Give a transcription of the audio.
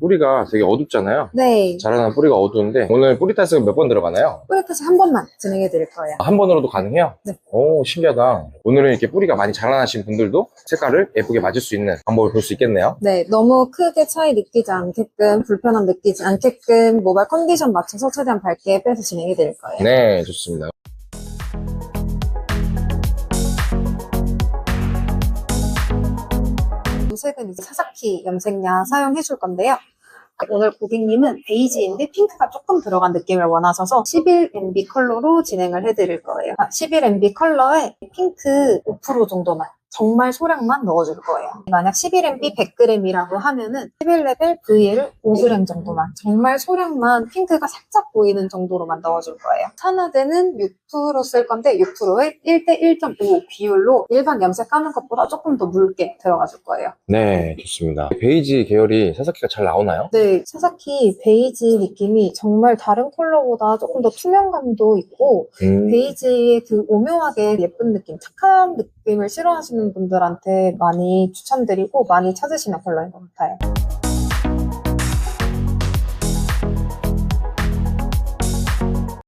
뿌리가 되게 어둡잖아요. 네. 자라난 뿌리가 어두운데 오늘 뿌리 탈색은 몇 번 들어가나요? 뿌리 탓이 한 번만 진행해 드릴 거예요. 한 번으로도 가능해요? 네. 오 신기하다. 오늘은 이렇게 뿌리가 많이 자라나신 분들도 색깔을 예쁘게 맞을 수 있는 방법을 볼 수 있겠네요. 네, 너무 크게 차이 느끼지 않게끔, 불편함 느끼지 않게끔 모발 컨디션 맞춰서 최대한 밝게 빼서 진행해 드릴 거예요. 네, 좋습니다. 색은 이제 사사키 염색약 사용해 줄 건데요. 오늘 고객님은 베이지인데 핑크가 조금 들어간 느낌을 원하셔서 11MB 컬러로 진행을 해드릴 거예요. 11MB 컬러에 핑크 5% 정도만 정말 소량만 넣어줄 거예요. 만약 11MB 100g이라고 하면은 11레벨 VL 5g 정도만 정말 소량만 핑크가 살짝 보이는 정도로만 넣어줄 거예요. 산화제는 6%쓸 건데 6%에 1대 1.5 비율로 일반 염색 까는 것보다 조금 더 묽게 들어가 줄 거예요. 네, 좋습니다. 베이지 계열이 사사키가 잘 나오나요? 네, 사사키 베이지 느낌이 정말 다른 컬러보다 조금 더 투명감도 있고 음, 베이지의 그 오묘하게 예쁜 느낌, 착한 느낌을 싫어 하시는 분들한테 많이 추천드리고 많이 찾으시는 컬러인 것 같아요.